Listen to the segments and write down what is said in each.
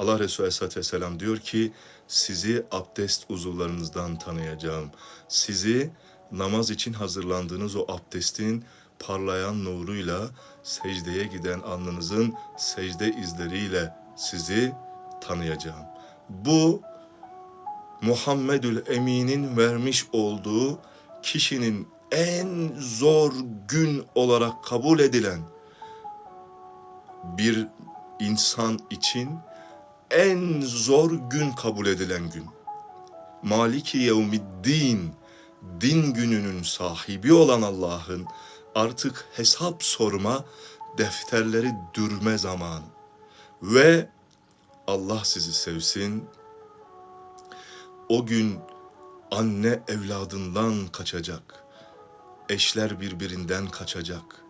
Allah Resulü Aleyhisselatü Vesselam diyor ki sizi abdest uzuvlarınızdan tanıyacağım. Sizi namaz için hazırlandığınız o abdestin parlayan nuruyla secdeye giden alnınızın secde izleriyle sizi tanıyacağım. Bu Muhammedül Emin'in vermiş olduğu kişinin en zor gün olarak kabul edilen bir insan için en zor gün kabul edilen gün. Maliki yevmiddin, din gününün sahibi olan Allah'ın artık hesap sorma, defterleri dürme zamanı. Ve Allah sizi sevsin. O gün anne evladından kaçacak. Eşler birbirinden kaçacak.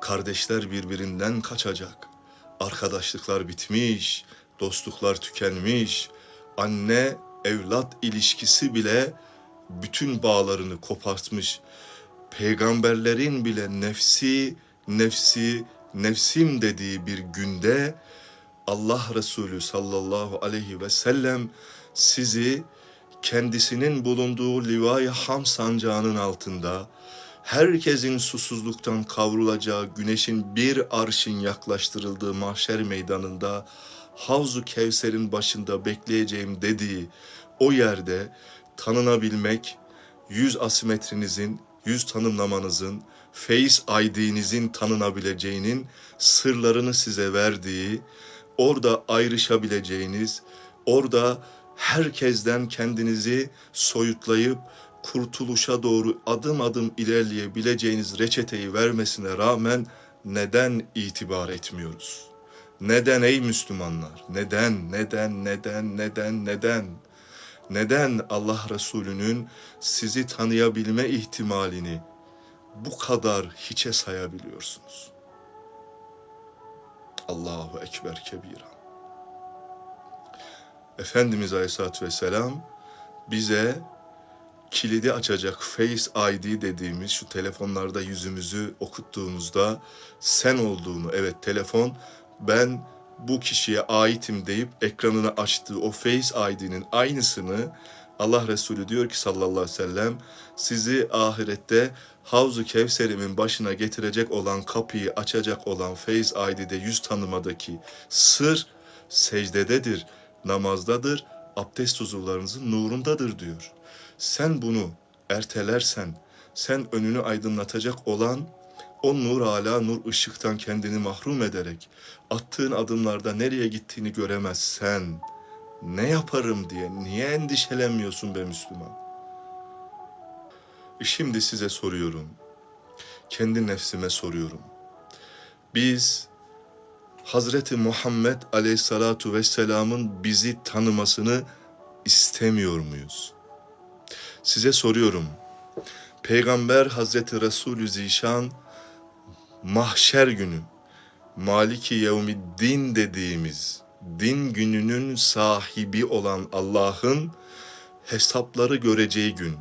Kardeşler birbirinden kaçacak. Arkadaşlıklar bitmiş, dostluklar tükenmiş. Anne evlat ilişkisi bile bütün bağlarını kopartmış. Peygamberlerin bile nefsi, nefsi, nefsim dediği bir günde Allah Resulü sallallahu aleyhi ve sellem sizi kendisinin bulunduğu Livai Ham sancağının altında herkesin susuzluktan kavrulacağı güneşin bir arşın yaklaştırıldığı mahşer meydanında Havzu Kevser'in başında bekleyeceğim dediği o yerde tanınabilmek, yüz asimetrinizin, yüz tanımlamanızın, face ID'nizin tanınabileceğinin sırlarını size verdiği, orada ayrışabileceğiniz, orada herkesten kendinizi soyutlayıp kurtuluşa doğru adım adım ilerleyebileceğiniz reçeteyi vermesine rağmen neden itibar etmiyoruz? Neden ey Müslümanlar? Neden, neden, neden, neden, neden? Neden Allah Resulü'nün sizi tanıyabilme ihtimalini bu kadar hiçe sayabiliyorsunuz? Allahu Ekber kebira. Efendimiz Aleyhisselatü Vesselam bize kilidi açacak Face ID dediğimiz şu telefonlarda yüzümüzü okuttuğumuzda sen olduğunu, evet telefon ben bu kişiye aitim deyip ekranını açtığı o Face ID'nin aynısını Allah Resulü diyor ki sallallahu aleyhi ve sellem sizi ahirette Havzu Kevser'imin başına getirecek olan kapıyı açacak olan Face ID'de yüz tanımadaki sır secdededir, namazdadır, abdest uzuvlarınızın nurundadır diyor. Sen bunu ertelersen, sen önünü aydınlatacak olan o nur ala nur ışıktan kendini mahrum ederek attığın adımlarda nereye gittiğini göremezsen ne yaparım diye niye endişelenmiyorsun be Müslüman? Şimdi size soruyorum. Kendi nefsime soruyorum. Biz Hazreti Muhammed Aleyhisselatu Vesselam'ın bizi tanımasını istemiyor muyuz? Size soruyorum. Peygamber Hazreti Resulü Zişan mahşer günü Maliki Yevmiddin dediğimiz din gününün sahibi olan Allah'ın hesapları göreceği gün.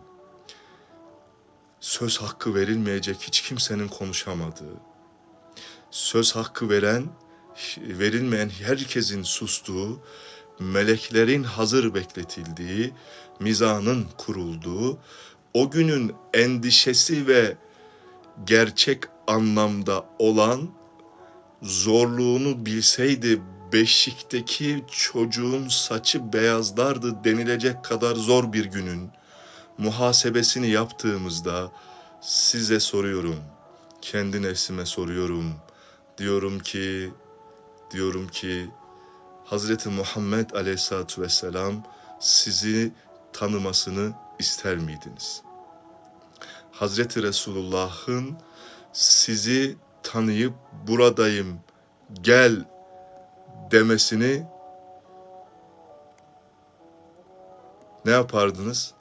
Söz hakkı verilmeyecek hiç kimsenin konuşamadığı söz hakkı veren verilmeyen herkesin sustuğu meleklerin hazır bekletildiği mizanın kurulduğu o günün endişesi ve gerçek anlamda olan zorluğunu bilseydi beşikteki çocuğun saçı beyazlardı denilecek kadar zor bir günün muhasebesini yaptığımızda size soruyorum, kendi nefsime soruyorum. Diyorum ki, diyorum ki Hazreti Muhammed Aleyhisselatü Vesselam sizi tanımasını ister miydiniz? Hazreti Resulullah'ın sizi tanıyıp buradayım gel demesini ne yapardınız?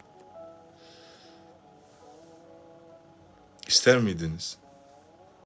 İster miydiniz?